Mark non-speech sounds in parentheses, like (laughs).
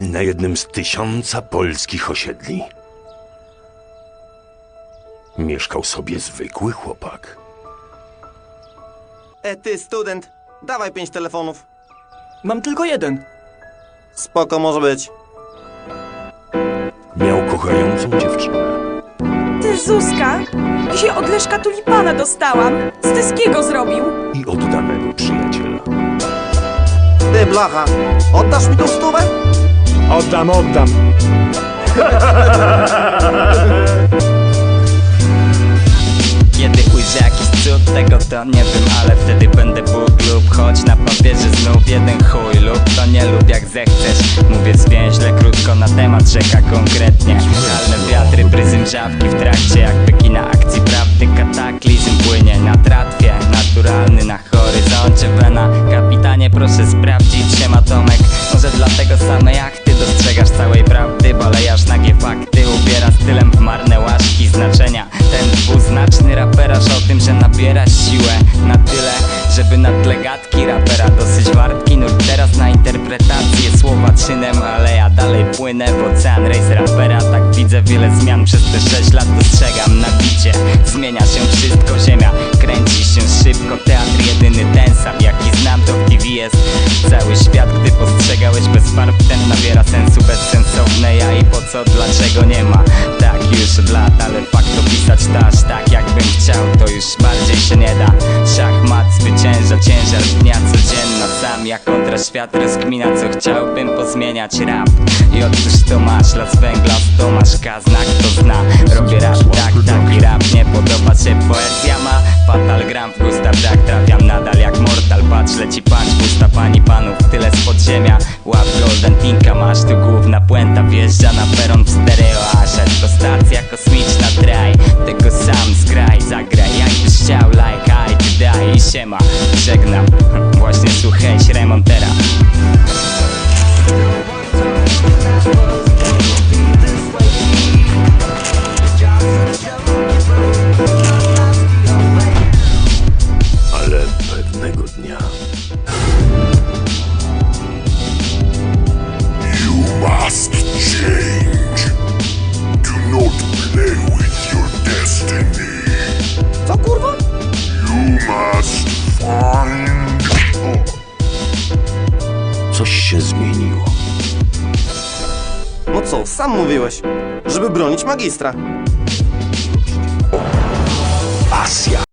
na jednym z tysiąca polskich osiedli. Mieszkał sobie zwykły chłopak. E, ty, student, dawaj pięć telefonów. Mam tylko jeden. Spoko może być. Miał kochającą dziewczynę. Ty, Zuzka, dzisiaj od Leszka tulipana dostałam. Z Tyskiego zrobił. i oddanego przyjaciela. Ty, blacha, oddasz mi tą stówę? Oddam, oddam. (laughs) Kiedy jakiś cud, tego to nie wiem Ale wtedy będę Bóg lub choć na papierze znów jeden chuj Lub to nie lub jak zechcesz Mówię zwięźle, krótko na temat rzeka konkretnie Kalne wiatry, pryzm żawki w trakcie dwuznaczny raperaż o tym, że nabiera siłę Na tyle, żeby na tle gadki rapera Dosyć wartki. Nurt teraz na interpretację Słowa czynem, ale ja dalej płynę w ocean. Race rapera, tak widzę wiele zmian Przez te 6 lat dostrzegam na bicie. Zmienia się wszystko, ziemia kręci się szybko. Teatr jedyny ten sam, jaki znam to w TV jest. Cały świat, gdy postrzegałeś bez farb Ten nabiera sensu bezsensowne. Ja i po co, dlaczego nie ma? Tak już od lat, ale fakt opisać to aż tak jakbym chciał To już bardziej się nie da. Szachmat zwycięża ciężar dnia codzienna. Sam jak kontra świat rozkmina co chciałbym pozmieniać rap. I otóż to masz las węgla, to masz kaznak to zna. Robię rap tak, taki pani panów Tyle z podziemia. Łap golden tinka masz tu główna puenta. Wjeżdża na peron w stereo Aż to stacja kosmiczna traj Tego sam zgraj Zagraj jakbyś chciał. Like ty daj i siema. Żegnam. (laughs) Właśnie słuchaj remontera sam mówiłeś, żeby bronić magistra. Pasja.